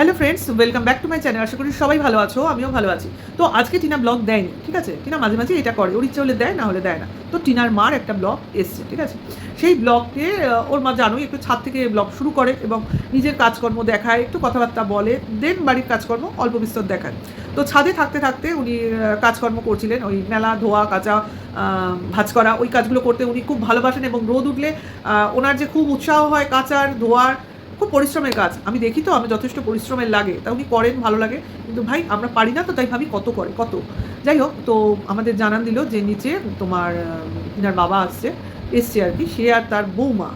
Hello friends welcome back to my channel আশা করি সবাই ভালো আছো, আমিও ভালো আছি। তো আজকে টিনা ব্লগ দেয়নি, ঠিক আছে? টিনা মাঝে মাঝে এটা করে, ওর ইচ্ছা হলে দেয়, না হলে দেয় না। তো টিনার মার একটা ব্লগ এসছে, ঠিক আছে? সেই ব্লগকে ওর মা জানোই, একটু ছাদ থেকে ব্লগ শুরু করে এবং নিজের কাজকর্ম দেখায়, একটু কথাবার্তা বলে দেন বাড়ির কাজকর্ম অল্প বিস্তর দেখায়। তো ছাদে থাকতে থাকতে উনি কাজকর্ম করছিলেন, ওই মেলা, ধোয়া, কাঁচা ভাঁজ করা, ওই কাজগুলো করতে উনি খুব ভালোবাসেন এবং রোদ উঠলে ওনার যে খুব উৎসাহ হয় কাচার, ধোয়ার খুব পরিশ্রমের কাজ। আমি দেখি তো, আমি যথেষ্ট পরিশ্রমের লাগে। তা উনি করেন? ভালো লাগে। কিন্তু ভাই, আমরা পারি না তো, তাই ভাবি কত করে, কত? যাই হোক, তো আমাদের জানান দিল যে নিচে তোমার তিনার বাবা আসছে, এসছে আর কি। সে আর তার বৌমা,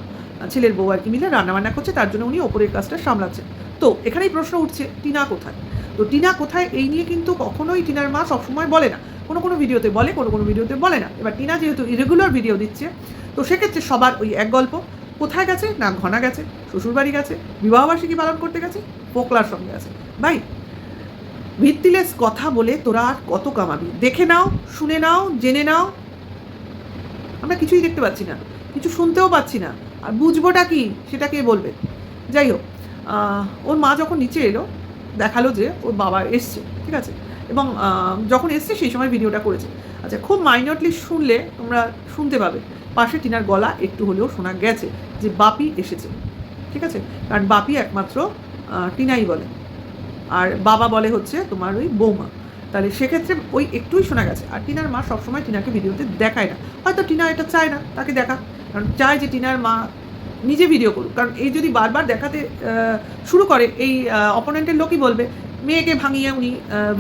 ছেলের বউ আর কি মিলে রান্নাবান্না করছে। তার জন্য উনি ওপরের কাজটা সামলাচ্ছেন। তো এখানেই প্রশ্ন উঠছে, টিনা কোথায়? তো টিনা কোথায় এই নিয়ে কিন্তু কখনোই টিনার মা সবসময় বলে না। কোনো কোনো ভিডিওতে বলে, কোনো কোনো ভিডিওতে বলে না। এবার টিনা যেহেতু ইরেগুলার ভিডিও দিচ্ছে, তো সেক্ষেত্রে সবার ওই এক গল্প। কোথায় গেছে? না, ঘনা গেছে। শ্বশুরবাড়ি গেছে। বিবাহবার্ষিকী পালন করতে গেছে। পোকলার সঙ্গে আছে। ভাই, ভিত্তিলেস কথা বলে তোরা আর কত কামাবি? দেখে নাও, শুনে নাও, জেনে নাও। আমরা কিছুই দেখতে পাচ্ছি না। কিছু শুনতেও পাচ্ছি না। আর বুঝবোটা কি? সেটা কে বলবে? যাই হোক ওর মা যখন নিচে এলো, দেখাল যে ওর বাবা এসছে, ঠিক আছে? এবং যখন এসছে, সেই সময় ভিডিওটা করেছে। আচ্ছা খুব মাইনরলি শুনলে তোমরা শুনতে পাবে। পাশে টিনার গলা একটু হলেও শোনা গেছে। যে বাপি এসেছে, ঠিক আছে? কারণ বাপি একমাত্র টিনাই বলে। আর বাবা বলে হচ্ছে তোমার ওই বৌমা। তাহলে সেক্ষেত্রে ওই একটুই শোনা গেছে। আর টিনার মা সবসময় টিনাকে ভিডিওতে দেখায় না। হয়তো টিনা এটা চায় না, তাকে দেখা। কারণ চায় যে টিনার মা নিজে ভিডিও করুক। কারণ এই যদি বারবার দেখাতে শুরু করে, এই অপোনেন্টের লোকই বলবে, মেয়েকে ভাঙিয়ে উনি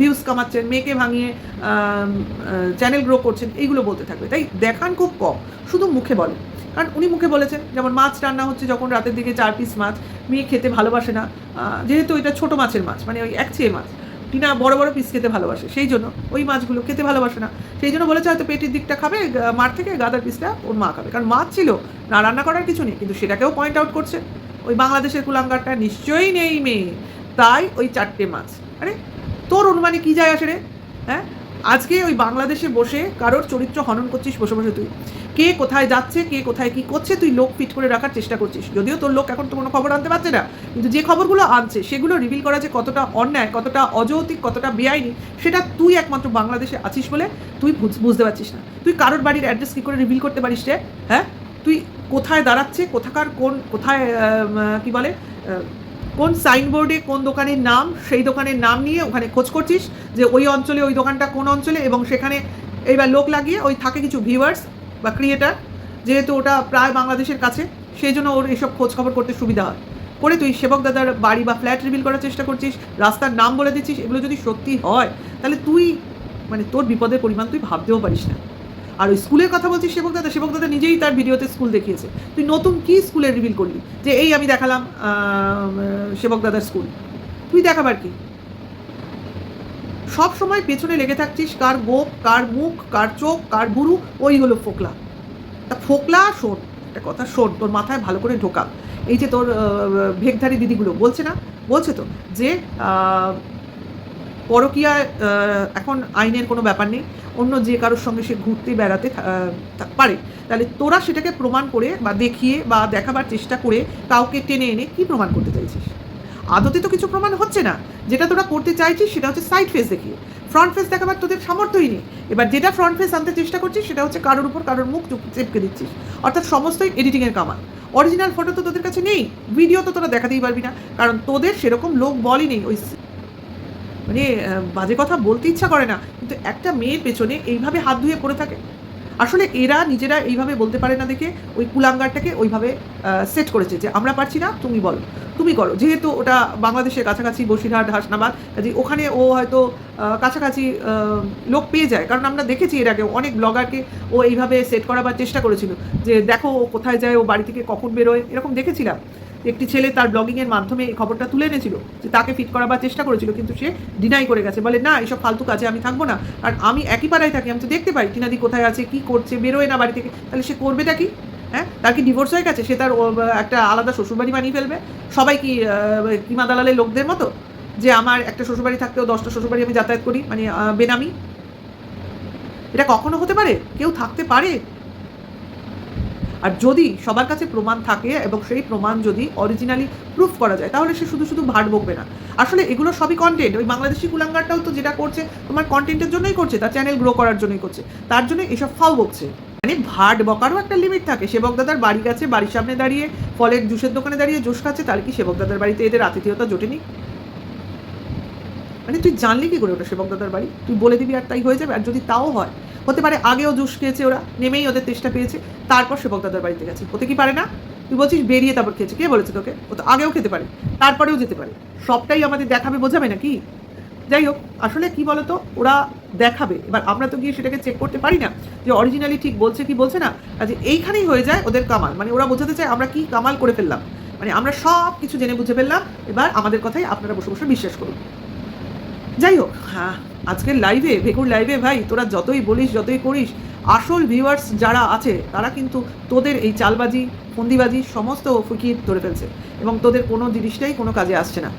ভিউজ কামাচ্ছেন, মেয়েকে ভাঙিয়ে চ্যানেল গ্রো করছেন। এইগুলো বলতে থাকবে। তাই দেখান খুব কম, শুধু মুখে বলে কারণ উনি মুখে বলেছেন, যেমন মাছ রান্না হচ্ছে যখন রাতের দিকে চার পিস মাছ, মেয়ে খেতে ভালোবাসে না। যেহেতু এটা ছোট মাছের মাছ মানে ওই একচেয়ে মাছ। টিনা বড় বড় পিস খেতে ভালোবাসে, সেই জন্য ওই মাছগুলো খেতে ভালোবাসে না। সেই জন্য বলেছে হয়তো পেটের দিকটা খাবে মার থেকে গাদার পিসটা ওর মা খাবে। কারণ মাছ ছিল, না রান্না করার কিছু নেই, কিন্তু সেটাকেও পয়েন্ট আউট করছে। ওই বাংলাদেশের কুলাঙ্গারটা নিশ্চয়ই নেই মেয়ে। তাই ওই চারটে মাছ। আরে, তোর অনুমানে কী যায় আসে রে? হ্যাঁ? আজকে ওই বাংলাদেশে বসে কারোর চরিত্র হনন করছিস বসে বসে তুই। কে কোথায় যাচ্ছে, কে কোথায় কি করছে, তুই লোক ফিট করে রাখার চেষ্টা করছিস। যদিও তোর লোক এখন তো কোনো খবর আনতে পারছে না, কিন্তু যে খবরগুলো আনছে, সেগুলো রিভিল করা যে কতটা অন্যায়, কতটা অযৌতিক কতটা বেআইনি, সেটা তুই একমাত্র বাংলাদেশে আছিস বলে তুই বুঝ- বুঝতে পারছিস না। তুই কারোর বাড়ির অ্যাড্রেস কী করে রিভিল করতে পারিস রে? হ্যাঁ? তুই কোথায় দাঁড়াচ্ছে, কোথাকার, কোন, কোথায় কি বলে কোন সাইনবোর্ডে কোন দোকানের নাম, সেই দোকানের নাম নিয়ে ওখানে খোঁজ করছিস যে ওই অঞ্চলে, ওই দোকানটা কোন অঞ্চলে, এবং সেখানে এইবার লোক লাগিয়ে ওই থাকে কিছু ভিউয়ার্স বা ক্রিয়েটার যেহেতু ওটা প্রায় বাংলাদেশের কাছে, সেই জন্য ওর এসব খোঁজ খবর করতে সুবিধা হয়। করে তুই সেবক দাদার বাড়ি বা ফ্ল্যাট রিভিল করার চেষ্টা করছিস, রাস্তার নাম বলে দিচ্ছিস, এগুলো যদি সত্যি হয়, তাহলে তুই মানে তোর বিপদের পরিমাণ তুই ভাবতেও পারিস না। আর ওই স্কুলের কথা বলছিস সেবক দাদা সেবক দাদা নিজেই তার ভিডিওতে স্কুল দেখিয়েছে। তুই নতুন কি স্কুলে রিভিল করলি? যে এই আমি দেখালাম সেবক দাদার স্কুল। তুই দেখাবার কি? সব সময় পেছনে লেগে থাকছিস, কার গোপ, কার মুখ, কার চোখ, কার বুড়ু ওই হলো ফোকলা। তা ফোকলা শোন, একটা কথা শোন, তোর মাথায় ভালো করে ঢোকা। এই যে তোর ভেগধারী দিদিগুলো, বলছে না? বলছে তো যে পরকীয়া এখন আইনের কোনো ব্যাপার নেই, অন্য যে কারোর সঙ্গে সে ঘুরতে, বেড়াতে পারে। তাহলে তোরা সেটাকে প্রমাণ করে বা দেখিয়ে বা দেখাবার চেষ্টা করে কাউকে টেনে এনে কি প্রমাণ করতে চাইছিস? আদতে তো কিছু প্রমাণ হচ্ছে না। যেটা তোরা করতে চাইছিস সেটা হচ্ছে সাইড ফেস দেখিয়ে। ফ্রন্ট ফেস দেখাবার তোদের সামর্থ্যই নেই। এবার যেটা ফ্রন্ট ফেস আনতে চেষ্টা করছিস সেটা হচ্ছে কারোর উপর কারোর মুখ চুপ- চেপকে দিচ্ছিস। অর্থাৎ সমস্তই এডিটিংয়ের কামাল অরিজিনাল ফটো তো তোদের কাছে নেই। ভিডিও তো তোরা দেখাতেই পারবি না। কারণ তোদের সেরকম লোক বলই নেই। ওই মানে বাজে কথা বলতে ইচ্ছা করে না। কিন্তু একটা মেয়ের পেছনে এইভাবে হাত ধুয়ে পড়ে থাকে। আসলে এরা নিজেরা এইভাবে বলতে পারে না দেখে ওই কুলাঙ্গারটাকে ওইভাবে সেট করেছে যে আমরা পারছি না, তুমি বলো, তুমি করো। যেহেতু ওটা বাংলাদেশের কাছাকাছি বসিরহাট, হাসনাবাদ কাজে ওখানে ও হয়তো কাছাকাছি লোক পেয়ে যায়। কারণ আমরা দেখেছি এর আগে অনেক ব্লগারকে ও এইভাবে সেট করাবার চেষ্টা করেছিল যে দেখো ও কোথায় যায়, ও বাড়ি থেকে কখন বেরোয়, এরকম দেখেছিলাম। একটি ছেলে তার ব্লগিংয়ের মাধ্যমে এই খবরটা তুলে এনেছিল, যে তাকে ফিট করাবার চেষ্টা করেছিল, কিন্তু সে ডিনাই করে গেছে। বলে, না এইসব ফালতু কাজে আমি থাকব না। আর আমি একই পাড়ায় থাকি, আমি তো দেখতে পাই টিনাদি কোথায় আছে, কি করছে, বেরোয় না বাড়ি থেকে। তাহলে সে করবেটা কি? হ্যাঁ? তার কি ডিভোর্স হয়ে গেছে? সে তার একটা আলাদা শ্বশুরবাড়ি বানিয়ে ফেলবে? সবাই কি কিমা দালালের লোকদের মতো? যে আমার একটা শ্বশুরবাড়ি থাকতেও দশটা শ্বশুরবাড়ি আমি যাতায়াত করি মানে বেনামি? এটা কখনো হতে পারে? কেউ থাকতে পারে? আর যদি সবার কাছে প্রমাণ থাকে এবং সেই প্রমাণ যদি অরিজিনালি প্রুফ করা যায়, তাহলে সে শুধু শুধু ভাট বকবে না। আসলে এগুলো সবই কন্টেন্ট ওই বাংলাদেশি কুলাঙ্গারটাও তো যেটা করছে, তোমার কন্টেন্টের জন্যই করছে, তার চ্যানেল গ্রো করার জন্যই করছে। তার জন্য এসব ফাও বকছে। মানে ভাট বকারও একটা লিমিট থাকে। সেবকদাদার বাড়ি গেছে, বাড়ির সামনে দাঁড়িয়ে, ফলের জুসের দোকানে দাঁড়িয়ে জুস খাচ্ছে, তাহলে কি সেবকদাদার বাড়িতে এদের আতিথেয়তা জোটেনি? মানে তুই জানলি কি করে ওটা সেবকদাদার বাড়ি? তুই বলে দিবি আর তাই হয়ে যাবে? আর যদি তাও হয় হতে পারে আগেও জুস খেয়েছে ওরা, নেমেই ওদের তেষ্টা পেয়েছে, তারপর সেবকদাদার বাড়িতে গেছে। হতে কি পারে না? তুই বলছিস বেরিয়ে তারপর খেয়েছে। কে বলেছে তোকে? ও তো আগেও খেতে পারে, তারপরেও যেতে পারে। সবটাই আমাদের দেখাবে, বোঝাবে না কি যাই হোক, আসলে কি বলতো, ওরা দেখাবে। এবার আমরা তো গিয়ে সেটাকে চেক করতে পারি না যে অরিজিনালি ঠিক বলছে কি বলছে না। কাজে এইখানেই হয়ে যায় ওদের কামাল। মানে ওরা বোঝাতে চায় আমরা কি কামাল করে ফেললাম। মানে আমরা সব কিছু জেনে বুঝে ফেললাম। এবার আমাদের কথাই আপনারা বসে বসে বিশ্বাস করুন। যাই হোক। হ্যাঁ। আজকের লাইভে ভেকুর লাইভে ভাই, তোরা যতই বলিস, যতই করিস, আসল ভিউয়ার্স যারা আছে, তারা কিন্তু তোদের এই চালবাজি, ফন্দিবাজি সমস্ত ফুকিয়ে ধরে ফেলছে এবং তোদের কোনো জিনিসটাই কোনো কাজে আসছে না।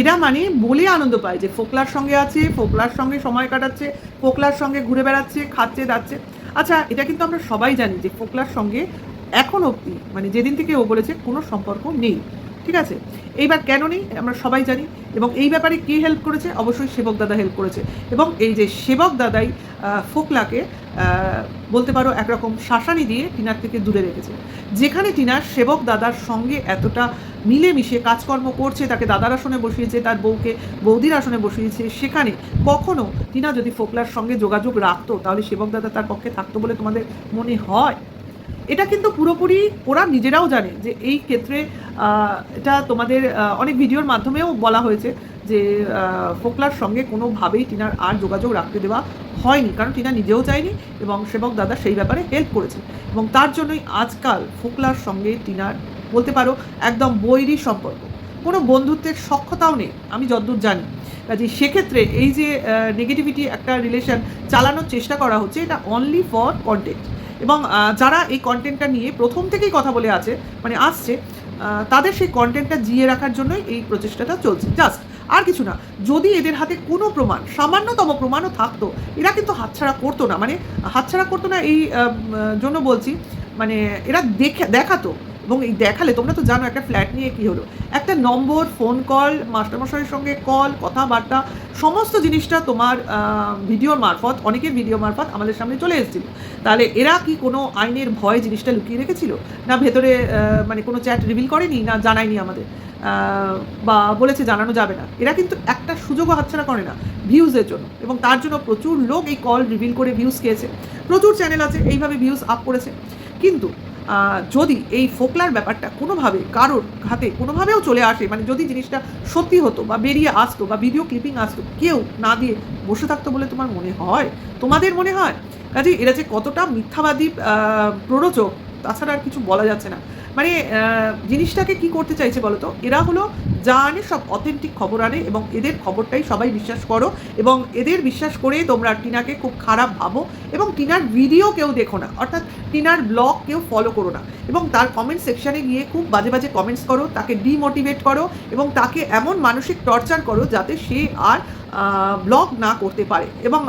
এরা মানে বলে আনন্দ পায় যে ফোকলার সঙ্গে আছে, ফোকলার সঙ্গে সময় কাটাচ্ছে, ফোকলার সঙ্গে ঘুরে বেড়াচ্ছে, খাচ্ছে, দাচ্ছে। আচ্ছা এটা কিন্তু আমরা সবাই জানি যে ফোকলার সঙ্গে এখন অবধি মানে যেদিন থেকে ও বলেছে, কোনো সম্পর্ক নেই। ঠিক আছে? এইবার কেন নেই? আমরা সবাই জানি। এবং এই ব্যাপারে কে হেল্প করেছে? অবশ্যই সেবক দাদা হেল্প করেছে। এবং এই যে সেবক দাদাই ফোকলাকে বলতে পারো একরকম শাসানি দিয়ে টিনার থেকে দূরে রেখেছে। যেখানে টিনার সেবক দাদার সঙ্গে এতটা মিলেমিশে কাজকর্ম করছে, তাকে দাদার আসনে বসিয়েছে, তার বউকে বৌদির আসনে বসিয়েছে, সেখানে কখনো টিনা যদি ফোকলার সঙ্গে যোগাযোগ রাখতো, তাহলে সেবক দাদা তার পক্ষে থাকতো বলে তোমাদের মনে হয়? এটা কিন্তু পুরোপুরি ওরা নিজেরাও জানে যে এই ক্ষেত্রে এটা তোমাদের অনেক ভিডিওর মাধ্যমেও বলা হয়েছে যে ফোকলার সঙ্গে কোনোভাবেই টিনার আর যোগাযোগ রাখতে দেওয়া হয়নি, কারণ টিনা নিজেও চায়নি এবং সেবক দাদা সেই ব্যাপারে হেল্প করেছে। এবং তার জন্যই আজকাল ফোকলার সঙ্গে টিনার, বলতে পারো, একদম বৈরী সম্পর্ক। কোনো বন্ধুত্বের সক্ষতাও নেই, আমি যতদূর জানি। কাজে সেক্ষেত্রে এই যে নেগেটিভিটি একটা রিলেশন চালানোর চেষ্টা করা হচ্ছে, এটা অনলি ফর কন্টেন্ট এবং যারা এই কন্টেন্টটা নিয়ে প্রথম থেকেই কথা বলে আছে মানে আসছে তাদের সেই কন্টেন্টটা জিয়ে রাখার জন্যই এই প্রচেষ্টাটা চলছে। জাস্ট আর কিছু না। যদি এদের হাতে কোনো প্রমাণ, সামান্যতম প্রমাণও থাকতো, এরা কিন্তু হাতছাড়া করতো না। মানে হাতছাড়া করতো না এই জন্য বলছি মানে এরা দেখে, দেখাতো। এবং এই দেখালে তোমরা তো জানো একটা ফ্ল্যাট নিয়ে কি হলো। একটা নম্বর ফোন কল মাস্টারমশাইয়ের সঙ্গে কল কথাবার্তা, সমস্ত জিনিসটা তোমার ভিডিওর মারফত, অনেকের ভিডিও মারফত আমাদের সামনে চলে এসেছিল। তাহলে এরা কি কোনো আইনের ভয় জিনিসটা লুকিয়ে রেখেছিল? না ভেতরে মানে কোনো চ্যাট রিভিল করেনি? না জানায়নি আমাদের? বা বলেছে জানানো যাবে না। এরা কিন্তু একটা সুযোগও হাতছাড়া করে না ভিউজের জন্য। এবং তার জন্য প্রচুর লোক এই কল রিভিল করে ভিউজ খেয়েছে। প্রচুর চ্যানেল আছে, এইভাবে ভিউজ আপ করেছে। কিন্তু যদি এই ফোকলার ব্যাপারটা কোনোভাবে কারোর হাতে কোনোভাবেও চলে আসে মানে যদি জিনিসটা সত্যি হতো বা বেরিয়ে আসতো বা ভিডিও ক্লিপিং আসতো, কেউ না দিয়ে বসে থাকতো বলে তোমার মনে হয়? তোমাদের মনে হয়? কাজে এরা যে কতটা মিথ্যাবাদী প্ররোচক, তাছাড়া আর কিছু বলা যাচ্ছে না। মানে জিনিসটাকে কি করতে চাইছে বলো তো এরা হলো যা আনে সব অথেন্টিক খবর আনে এবং এদের খবরটাই সবাই বিশ্বাস করো এবং এদের বিশ্বাস করে তোমরা টিনাকে খুব খারাপ ভাবো এবং টিনার ভিডিও কেউ দেখো না। অর্থাৎ টিনার ব্লগ কেউ ফলো করো না। এবং তার কমেন্ট সেকশানে গিয়ে খুব বাজে বাজে কমেন্টস করো, তাকে ডিমোটিভেট করো এবং তাকে এমন মানসিক টর্চার করো যাতে সে আর ব্লগ না করতে পারে এবং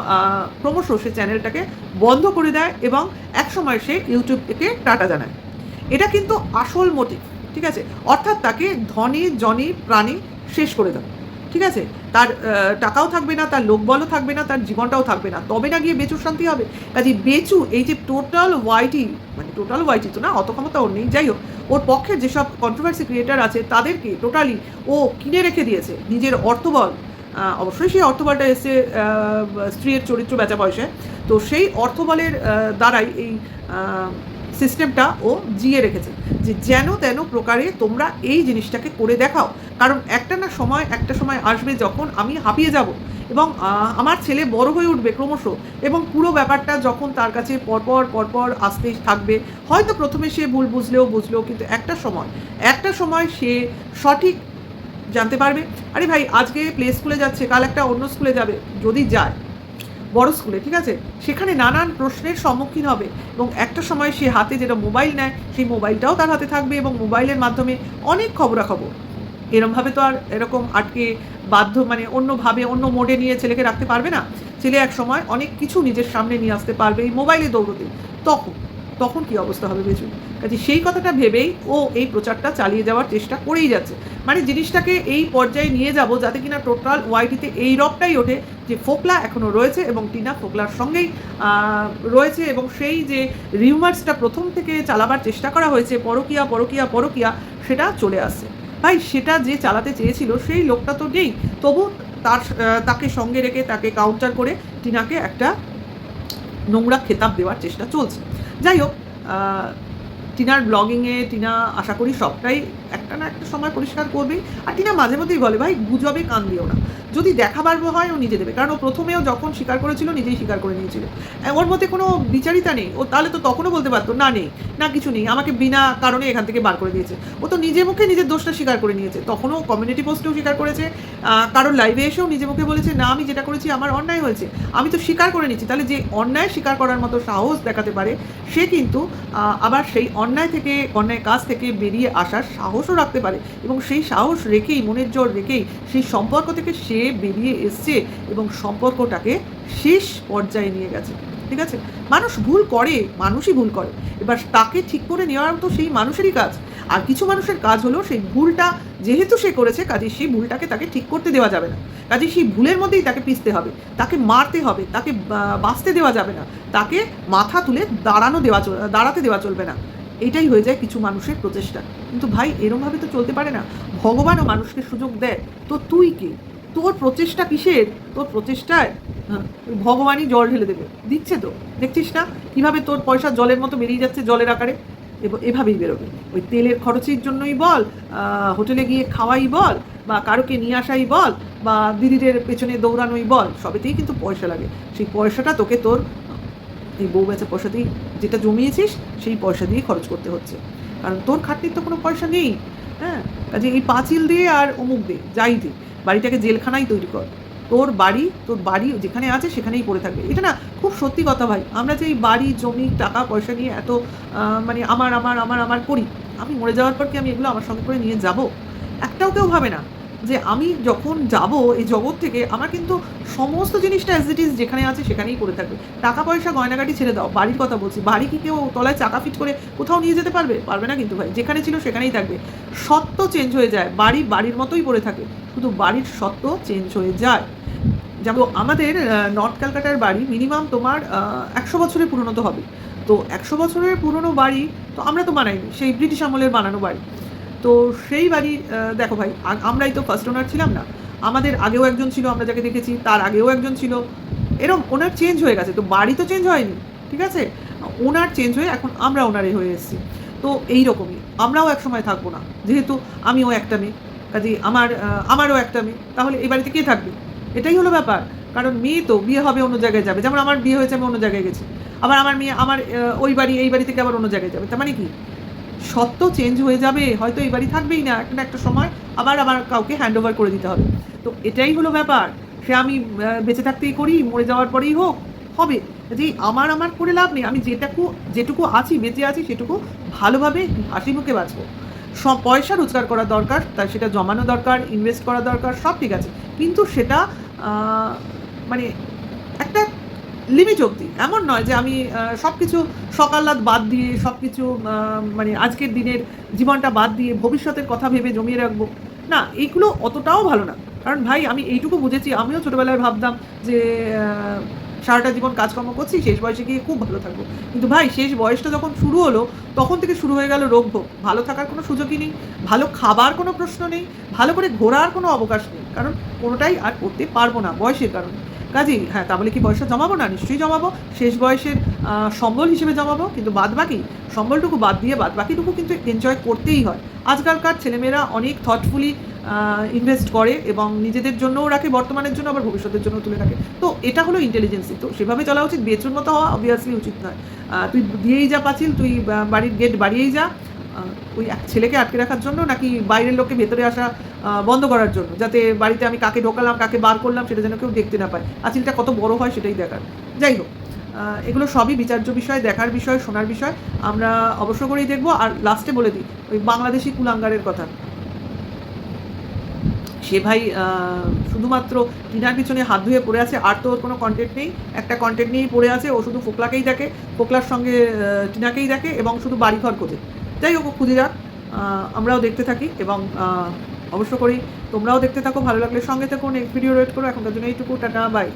ক্রমশ সে চ্যানেলটাকে বন্ধ করে দেয় এবং একসময় সে ইউটিউব থেকে টাটা জানায়। এটা কিন্তু আসল মোটিভ ঠিক আছে? অর্থাৎ তাকে ধনে জনে প্রাণে শেষ করে দাও ঠিক আছে? তার টাকাও থাকবে না তার লোকবলও থাকবে না তার জীবনটাও থাকবে না। তবে না গিয়ে বেচুর শান্তি হবে। কাজে বেচু এই যে টোটাল ওয়াইটি মানে টোটাল ওয়াইটি তো না অত ক্ষমতা ওর নেই। যাই হোক ওর পক্ষে যেসব কন্ট্রোভার্সি ক্রিয়েটার আছে তাদেরকে টোটালি ও কিনে রেখে দিয়েছে নিজের অর্থবল। অবশ্যই সেই অর্থবলটা এসে আহ, স্ত্রীর চরিত্র বেচা পয়সায় তো সেই অর্থবলের দ্বারাই এই সিস্টেমটা ও জিয়ে রেখেছে যে যেন তেন প্রকারে তোমরা এই জিনিসটাকে করে দেখাও। কারণ একটা না সময়, একটা সময় আসবে যখন আমি হাঁপিয়ে যাব এবং আমার ছেলে বড় হয়ে উঠবে ক্রমশ এবং পুরো ব্যাপারটা যখন তার কাছে পরপর পরপর আসতে থাকবে, হয়তো প্রথমে সে ভুল বুঝলেও বুঝলেও কিন্তু একটা সময় একটা সময় সে সঠিক জানতে পারবে। আরে ভাই, আজকে প্লে স্কুলে যাচ্ছে, কাল একটা অন্য স্কুলে যাবে, যদি যায় বড় স্কুলে, ঠিক আছে? সেখানে নানান প্রশ্নের সম্মুখীন হবে এবং একটা সময় সে হাতে যেটা মোবাইল নেয়, সেই মোবাইলটাও তার হাতে থাকবে এবং মোবাইলের মাধ্যমে অনেক খবরাখবর। এরমভাবে তো আর এরকম আটকে বাধ্য মানে অন্যভাবে, অন্য মোডে নিয়ে ছেলেকে রাখতে পারবে না। ছেলে এক সময় অনেক কিছু নিজের সামনে নিয়ে আসতে পারবে এই মোবাইলে দৌড়তে। তখন তখন কি অবস্থা হবে বেচুন কাজে সেই কথাটা ভেবেই ও এই প্রচারটা চালিয়ে যাওয়ার চেষ্টা করেই যাচ্ছে। মানে জিনিসটাকে এই পর্যায়ে নিয়ে যাব যাতে কিনা টোটাল ওয়াইটিতে এই রবটাই ওঠে যে ফোকলা এখনও রয়েছে এবং টিনা ফোকলার সঙ্গেই রয়েছে এবং সেই যে রিউমার্সটা প্রথম থেকে চালাবার চেষ্টা করা হয়েছে, পরকিয়া পরকিয়া পরকিয়া, সেটা চলে আসছে। ভাই, সেটা যে চালাতে চেয়েছিল সেই লোকটা তো নেই। তবু তার তাকে সঙ্গে রেখে তাকে কাউন্টার করে টিনাকে একটা নোংরা খেতাব দেওয়ার চেষ্টা চলছে। যাই হোক টিনার ব্লগিংয়ে টিনা আশা করি সবটাই একটা না একটা সময় পরিষ্কার করবেই। আর টিনা মাঝে মধ্যেই বলে, ভাই, গুজবে কান দিও না। যদি দেখাবার হয়, ও নিজে দেবে। কারণ ও প্রথমেও যখন স্বীকার করেছিল, নিজেই স্বীকার করে নিয়েছিল। ওর মধ্যে কোনো বিচারিতা নেই। ও তাহলে তো তখনও বলতে পারতো, না, নেই, না, কিছু নেই। আমাকে বিনা কারণে এখান থেকে বার করে দিয়েছে। ও তো নিজে মুখে নিজের দোষটা স্বীকার করে নিয়েছে। তখনও কমিউনিটি পোস্টেও স্বীকার করেছে। কারোর লাইভে এসেও নিজে মুখে বলেছে, না, আমি যেটা করেছি, আমার অন্যায় হয়েছে। আমি তো স্বীকার করে নিচ্ছি তাহলে যে অন্যায় স্বীকার করার মতো সাহস দেখাতে পারে, সে কিন্তু আবার সেই অন্যায় থেকে, অন্যায় কাজ থেকে বেরিয়ে আসার সাহসও রাখতে পারে। এবং সেই সাহস রেখেই, মনের জোর রেখেই, সেই সম্পর্ক থেকে সে বেরিয়ে এসছে এবং সম্পর্কটাকে শেষ পর্যায়ে নিয়ে গেছে। ঠিক আছে? মানুষ ভুল করে, মানুষই ভুল করে। এবার তাকে ঠিক করে নেওয়ার তো সেই মানুষেরই কাজ। আর কিছু মানুষের কাজ হলো সেই ভুলটা যেহেতু সে করেছে কাজে সেই ভুলটাকে তাকে ঠিক করতে দেওয়া যাবে না। কাজে সেই ভুলের মধ্যেই তাকে পিষতে হবে। তাকে মারতে হবে, তাকে বাঁচতে দেওয়া যাবে না। তাকে মাথা তুলে দাঁড়ানো দেওয়া চল- দাঁড়াতে দেওয়া চলবে না। এটাই হয়ে যায় কিছু মানুষের প্রচেষ্টা। কিন্তু ভাই, এরমভাবে তো চলতে পারে না। ভগবানও মানুষকে সুযোগ দেয়। তো তুই কে? তোর প্রচেষ্টা কিসের? তোর প্রচেষ্টায় হ্যাঁ, ভগবানই জল ঢেলে দেবে। দিচ্ছে তো। দেখছিস না? কীভাবে তোর পয়সা জলের মতো বেরিয়ে যাচ্ছে জলের আকারে? এভাবেই বেরোবে। ওই তেলের খরচের জন্যই বল হোটেলে গিয়ে খাওয়াই বল বা কারোকে নিয়ে আসাই বল বা দিদিদের পেছনে দৌড়ানোই বল সবেতেই কিন্তু পয়সা লাগে। সেই পয়সাটা তোকে তোর এই বউ বেচা পয়সা দিয়ে যেটা জমিয়েছিস সেই পয়সা দিয়ে খরচ করতে হচ্ছে। কারণ তোর খাটনির তো কোনো পয়সা নেই হ্যাঁ? কাজে এই পাঁচিল দিয়ে আর অমুক দিয়ে যাই দে। বাড়িটাকে জেলখানাই তৈরি কর। তোর বাড়ি তোর বাড়ি যেখানে আছে সেখানেই পড়ে থাকবে। এটা না খুব সত্যি কথা ভাই। আমরা যে এই বাড়ি, জমি, টাকা, পয়সা নিয়ে এত মানে আমার আমার আমার আমার করি, আমি মরে যাওয়ার পর কি আমি এগুলো আমার সঙ্গে করে নিয়ে যাব? একটাও কেউ ভাবে না যে আমি যখন যাব এই জগৎ থেকে, আমার কিন্তু সমস্ত জিনিসটা অ্যাজ ইট ইজ যেখানে আছে সেখানেই পড়ে থাকবে। টাকা পয়সা গয়নাগাটি ছেড়ে দাও, বাড়ির কথা বলছি। বাড়ি কি কেউ তলায় চাকা ফিট করে কোথাও নিয়ে যেতে পারবে? পারবে না কিন্তু ভাই। যেখানে ছিল সেখানেই থাকবে। সত্য চেঞ্জ হয়ে যায়। বাড়ি বাড়ির মতোই পড়ে থাকে। শুধু বাড়ির সত্য চেঞ্জ হয়ে যায়। যেমন আমাদের নর্থ ক্যালকাটার বাড়ি মিনিমাম তোমার একশো বছরের পুরনো তো হবে। তো একশো বছরের পুরনো বাড়ি তো আমরা তো বানাইনি, সেই ব্রিটিশ আমলের বানানো বাড়ি। তো সেই বাড়ি দেখো ভাই আমরাই তো ফার্স্ট ওনার ছিলাম না। আমাদের আগেও একজন ছিল, আমরা যাকে দেখেছি, তার আগেও একজন ছিল। এরম ওনার চেঞ্জ হয়ে গেছে, তো বাড়ি তো চেঞ্জ হয়নি, ঠিক আছে? ওনার চেঞ্জ হয়ে এখন আমরা ওনারই হয়ে এসেছি। তো এই রকমই আমরাও এক সময় থাকব না, যেহেতু আমিও একটা মেয়ে। কাজে আমার আমারও একটা মেয়ে। তাহলে এই বাড়িতে কে থাকবে? এটাই হলো ব্যাপার। কারণ মেয়ে তো বিয়ে হবে অন্য জায়গায় যাবে। যেমন আমার বিয়ে হয়েছে, আমি অন্য জায়গায় গেছি। আবার আমার মেয়ে, আমার ওই বাড়ি, এই বাড়ি থেকে আবার অন্য জায়গায় যাবে। তার মানে কি? সত্য চেঞ্জ হয়ে যাবে। হয়তো এই বাড়ি থাকবেই না। একটা না একটা সময় আবার আবার কাউকে হ্যান্ড ওভার করে দিতে হবে। তো এটাই হলো ব্যাপার। সে আমি বেঁচে থাকতেই করি, মরে যাওয়ার পরেই হোক, হবে। যে আমার আমার করে লাভ নেই। আমি যেটুকু যেটুকু আছি, বেঁচে আছি, সেটুকু ভালোভাবে হাসি মুখে বাঁচবো। সব পয়সা রোজগার করা দরকার তাই সেটা জমানো দরকার ইনভেস্ট করা দরকার, সব ঠিক আছে। কিন্তু সেটা মানে একটা লিমিট অবধি। এমন নয় যে আমি সব কিছু সকাল রাত বাদ দিয়ে সব কিছু মানে আজকের দিনের জীবনটা বাদ দিয়ে ভবিষ্যতের কথা ভেবে জমিয়ে রাখব। না এইগুলো অতটাও ভালো না। কারণ ভাই, আমি এইটুকু বুঝেছি, আমিও ছোটোবেলায় ভাবতাম যে সারাটা জীবন কাজকর্ম করছি, শেষ বয়সে গিয়ে খুব ভালো থাকব। কিন্তু ভাই, শেষ বয়সটা যখন শুরু হলো, তখন থেকে শুরু হয়ে গেল রোগ ভোগ। ভালো থাকার কোনো সুযোগই নেই, ভালো খাবার কোনো প্রশ্ন নেই, ভালো করে ঘোরার কোনো অবকাশ নেই। কারণ কোনোটাই আর করতে পারব না বয়সের কারণে। কাজেই হ্যাঁ তা বলে কি পয়সা জমাবো? না, নিশ্চয়ই জমাবো। শেষ বয়সের সম্বল হিসেবে জমাবো। কিন্তু বাদ বাকি সম্বলটুকু বাদ দিয়ে বাদ বাকিটুকু কিন্তু এনজয় করতেই হয়। আজকালকার ছেলেমেয়েরা অনেক থটফুলি ইনভেস্ট করে এবং নিজেদের জন্যও রাখে, বর্তমানের জন্য আবার ভবিষ্যতের জন্য তুলে রাখে। তো এটা হলো ইন্টেলিজেন্সি তো সেভাবে চলা উচিত, বেচুর মতো হওয়া অবভিয়াসলি উচিত নয়। তুই দিয়েই যা পাচ্ছিল তুই বাড়ির গেট বাড়িয়েই যা ওই এক ছেলেকে আটকে রাখার জন্য নাকি বাইরের লোককে ভেতরে আসা বন্ধ করার জন্য, যাতে বাড়িতে আমি কাকে ঢোকালাম, কাকে বার করলাম সেটা যেন কেউ দেখতে না পায়। আচিলটা কত বড় হয় সেটাই দেখার। যাই হোক এগুলো সবই বিচার্য বিষয়, দেখার বিষয়, শোনার বিষয়। আমরা অবশ্য করেই দেখব। আর লাস্টে বলে দিই, ওই বাংলাদেশি কুলাঙ্গারের কথা। সে ভাই শুধুমাত্র টিনার পিছনে হাত ধুয়ে পড়ে আছে, আর তো ওর কোনো কন্টেন্ট নেই। একটা কন্টেন্ট নিয়েই পড়ে আছে, ও শুধু ফোকলাকেই দেখে, ফোকলার সঙ্গে টিনাকেই দেখে এবং শুধু বাড়িঘর খোঁজে। যাই হোক খুঁজে যাক আমরাও দেখতে থাকি এবং অবশ্য করি তোমরাও দেখতে থাকো, ভালো লাগলে সঙ্গে থাকো নেক্সট ভিডিও রেড করো, এখনকার জন্য এইটুকু, টাটা বাই